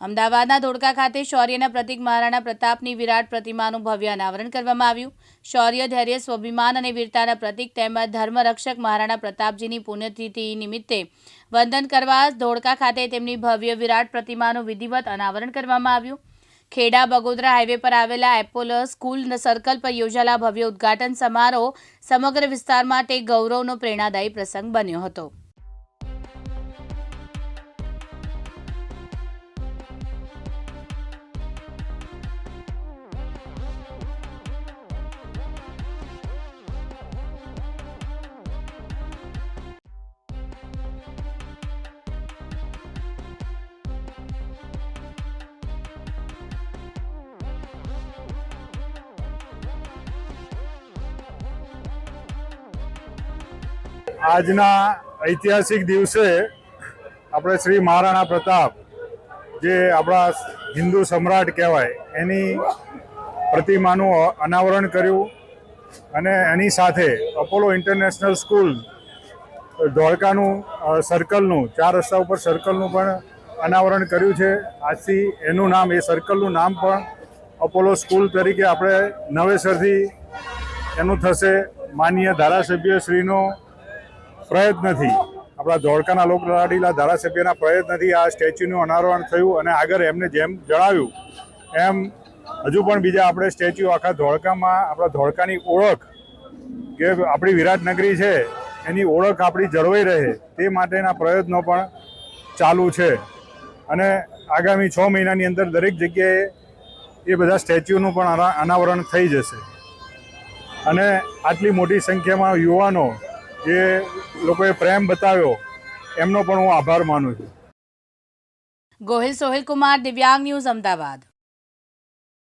અમદાવાદના ધોળકા ખાતે શૌર્યના પ્રતિક મહારાણા પ્રતાપની વિરાટ પ્રતિમાનું ભવ્ય અનાવરણ કરવામાં આવ્યું. શૌર્ય, ધૈર્ય, સ્વાભિમાન અને વીરતાના પ્રતિક તેમજ ધર્મરક્ષક મહારાણા પ્રતાપજીની પુણ્યતિથિ નિમિત્તે વંદન કરવા ધોળકા ખાતે તેમની ભવ્ય વિરાટ પ્રતિમાનું વિધિવત અનાવરણ કરવામાં આવ્યું. ખેડા બગોદરા હાઈવે પર આવેલા એપોલો સ્કૂલ સર્કલ પર યોજાયેલા ભવ્ય ઉદ્ઘાટન સમારોહ સમગ્ર વિસ્તાર માટે ગૌરવનો પ્રેરણાદાયી પ્રસંગ બન્યો હતો. આજના ઐતિહાસિક દિવસે આપણે શ્રી મહારાણા પ્રતાપ, જે આપણા હિન્દુ સમ્રાટ કહેવાય, એની પ્રતિમાનું અનાવરણ કર્યું અને એની સાથે અપોલો ઇન્ટરનેશનલ સ્કૂલ ધોળકાનું સર્કલનું, ચાર રસ્તા ઉપર સર્કલનું પણ અનાવરણ કર્યું છે. આજથી એનું નામ, એ સર્કલનું નામ પણ અપોલો સ્કૂલ તરીકે આપણે નવેસરથી એનું થશે. માનનીય ધારાસભ્ય શ્રીનો પ્રયત્નથી આપણા ધોળકાના લોકલાડીલા ધારાસભ્યના પ્રયત્નથી આ સ્ટેચ્યુનું અનાવરણ થયું અને આગળ એમને જેમ જણાવ્યું, એમ હજુ પણ બીજા આપણે સ્ટેચ્યુ આખા ધોળકામાં, આપણા ધોળકાની ઓળખ કે આપણી વિરાટનગરી છે, એની ઓળખ આપણી જળવાઈ રહે તે માટેના પ્રયત્નો પણ ચાલુ છે. અને આગામી છ મહિનાની અંદર દરેક જગ્યાએ એ બધા સ્ટેચ્યુનું પણ અનાવરણ થઈ જશે. અને આટલી મોટી સંખ્યામાં યુવાનો જે લોકોએ પ્રેમ બતાવ્યો, એમનો પણ હું આભાર માનું છું. ગોહિલ સોહિલ કુમાર દિવ્યાંગ ન્યૂઝ અમદાવાદ.